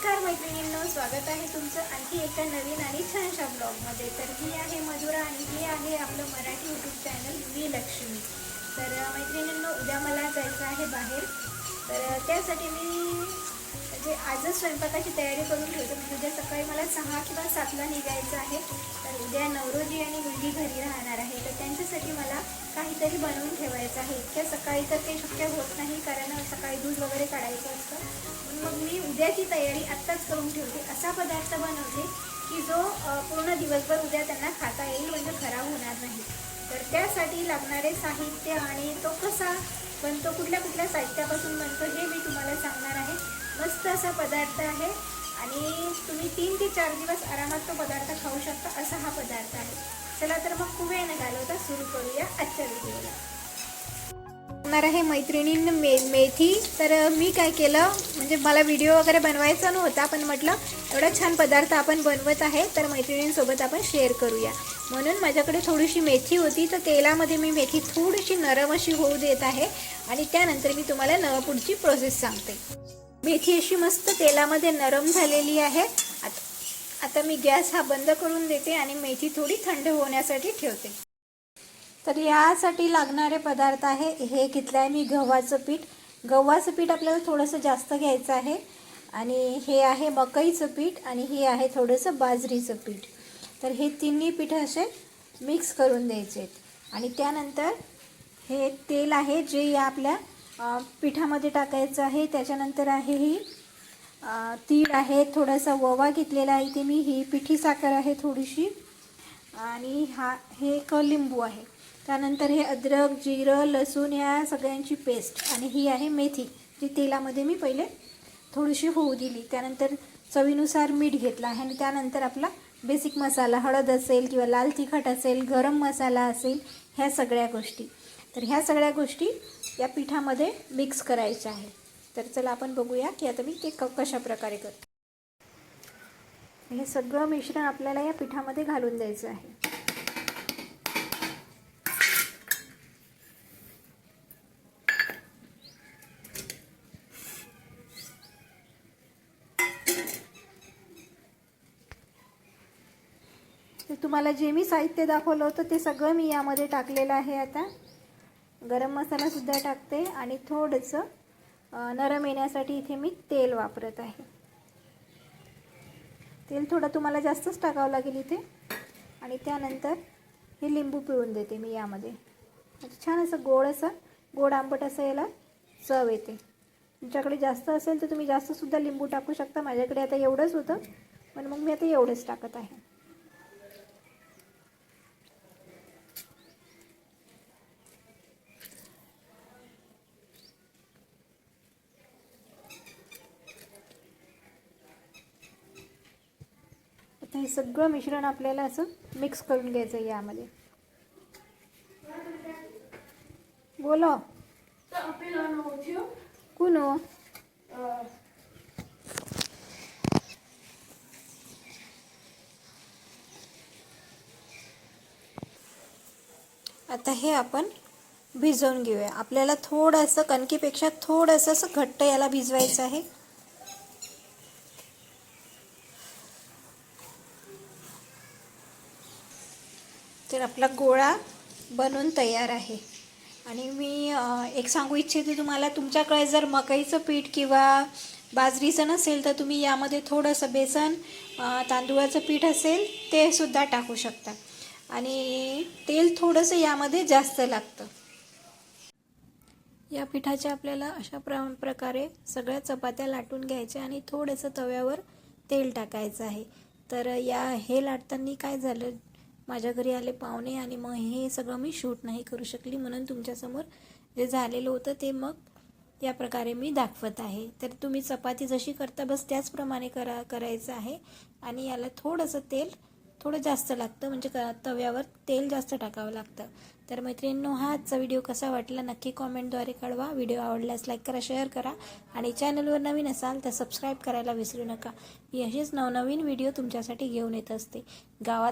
नमस्कार मैत्रिणींनो. स्वागत आहे तुमचं आणखी एका नवीन आणि छानशा ब्लॉगमध्ये. तर ही आहे मधुरा आणि हे आहे आपलं Marathi YouTube channel V Lakshmi. तर मैत्रिणींना मैत्रिणींनो उद्या मला जायचं आहे बाहेर. तर त्यासाठी मी म्हणजे आजच स्वयंपाकाची तयारी करून ठेवते. म्हणजे उद्या सकाळी मला सहा किंवा सातला निघायचं आहे. तर उद्या नवरोजी आणि मुलगी घरी राहणार आहे. तर त्यांच्यासाठी मला काहीतरी बनवून ठेवायचं आहे. इतक्या सकाळी तर ते शक्य होत नाही कारण सकाळी दूध वगैरे काढायचं असतं. मग मी उद्याची तयारी आत्ताच करून ठेवते. असा पदार्थ बनवते की जो पूर्ण दिवसभर उद्या त्यांना खाता येईल म्हणजे खराब होणार नाही. तर त्यासाठी लागणारे साहित्य आणि तो कसा बनतो कुठल्या कुठल्या साहित्यापासून बनतो हे मी तुम्हाला सांगणार आहे. मस्त असा पदार्थ आहे आणि तुम्ही तीन ते चार दिवस आरामात तो पदार्थ खाऊ शकता असा हा पदार्थ आहे. चला तर मग खूप वेळ न घालवता सुरू करूया आजच्या व्हिडिओला. लागणार आहे मैत्रिणींना मे मेथी. तर मी काय केलं म्हणजे मला व्हिडिओ वगैरे बनवायचा नव्हता पण म्हटलं एवढा छान पदार्थ आपण बनवत आहे तर मैत्रिणींसोबत आपण शेअर करूया. म्हणून माझ्याकडे थोडीशी मेथी होती तर तेलामध्ये मी मेथी थोडीशी नरम अशी होऊ देत आहे आणि त्यानंतर मी तुम्हाला न पुढची प्रोसेस सांगते. मेथी अशी मस्त तेलामध्ये नरम झालेली आहे. आत- आता मी गॅस हा बंद करून देते आणि मेथी थोडी थंड होण्यासाठी ठेवते. तर यासाठी लागणारे पदार्थ आहे हे घेतलं आहे मी गव्हाचं पीठ. गव्हाचं पीठ आपल्याला थोडंसं जास्त घ्यायचं आहे. आणि हे आहे मकईचं पीठ आणि हे आहे थोडंसं बाजरीचं पीठ. तर हे तिन्ही पीठ असे मिक्स करून द्यायचे आहेत आणि त्यानंतर हे तेल आहे जे या आपल्या पिठामध्ये टाकायचं आहे. त्याच्यानंतर आहे ही तीळ आहे. थोडासा ओवा घेतलेला आहे इथे मी ही पिठी साखर आहे थोडीशी. आणि हा हे एक लिंबू आहे. त्यानंतर हे अद्रक जिरं लसूण या सगळ्यांची पेस्ट. आणि ही आहे मेथी जी तेलामध्ये मी पहिले थोडीशी होऊ दिली. त्यानंतर चवीनुसार मीठ घेतलं आहे. आणि त्यानंतर आपला बेसिक मसाला हळद असेल किंवा लाल तिखट असेल गरम मसाला असेल ह्या सगळ्या गोष्टी. तर ह्या सगळ्या गोष्टी या पिठामध्ये मिक्स करायचे आहे. तर चला आपण बघूया की आता मी ते क कशा प्रकारे करते. हे सगळं मिश्रण आपल्याला या पिठामध्ये घालून द्यायचं आहे. तर तुम्हाला जे मी साहित्य दाखवलं होतं ते सगळं मी यामध्ये टाकलेलं आहे आता. गरम मसालासुद्धा टाकते आणि थोडंसं नरम येण्यासाठी इथे मी तेल वापरत आहे. तेल थोडं तुम्हाला जास्तच टाकावं लागेल इथे. आणि त्यानंतर हे लिंबू पिळून देते मी यामध्ये. म्हणजे छान असं गोड असं गोड आंबट असं याला चव येते. तुमच्याकडे जास्त असेल तर तुम्ही जास्तसुद्धा लिंबू टाकू शकता. माझ्याकडे आता एवढंच होतं पण मग मी आता एवढंच टाकत आहे. हे सगळं मिश्रण आपल्याला असं मिक्स करून घ्यायचं आहे यामध्ये. बोलो. हो? कुनो आता हे आपण भिजवून घेऊया. आपल्याला थोडंसं कणकीपेक्षा थोडंसं असं घट्ट याला भिजवायचं आहे. तर आपला गोळा बनून तयार आहे. आणि मी एक सांगू इच्छिते तुम्हाला तुमच्याकडे जर मकईचं पीठ किंवा बाजरीचं नसेल तर तुम्ही यामध्ये थोडंसं बेसन तांदूळाचं पीठ असेल ते सुद्धा टाकू शकता. आणि तेल थोडंसं यामध्ये जास्त लागतं. या पिठाच्या आपल्याला अशा प्र प्रकारे सगळ्या चपात्या लाटून घ्यायच्या आणि थोडंसं तव्यावर तेल टाकायचं आहे. तर या हे लाटताना काय झालं माझ्या घरी आले पाहुणे आणि मग हे सगळं मी शूट नाही करू शकली म्हणून तुमच्यासमोर जे झालेलं होतं ते मग या प्रकारे मी दाखवत आहे. तर तुम्ही चपाती जशी करता बस त्याचप्रमाणे करा करायचं आहे. आणि याला थोडंसं तेल थोडं जास्त लागतं म्हणजे क तव्यावर तेल जास्त टाकावं लागतं. तर मैत्रिणींनो हा आजचा व्हिडिओ कसा वाटला नक्की कॉमेंटद्वारे कळवा. व्हिडिओ आवडल्यास लाईक करा शेअर करा आणि चॅनलवर नवीन असाल तर सबस्क्राईब करायला विसरू नका. मी असेच नवनवीन व्हिडिओ तुमच्यासाठी घेऊन येत असते. गावात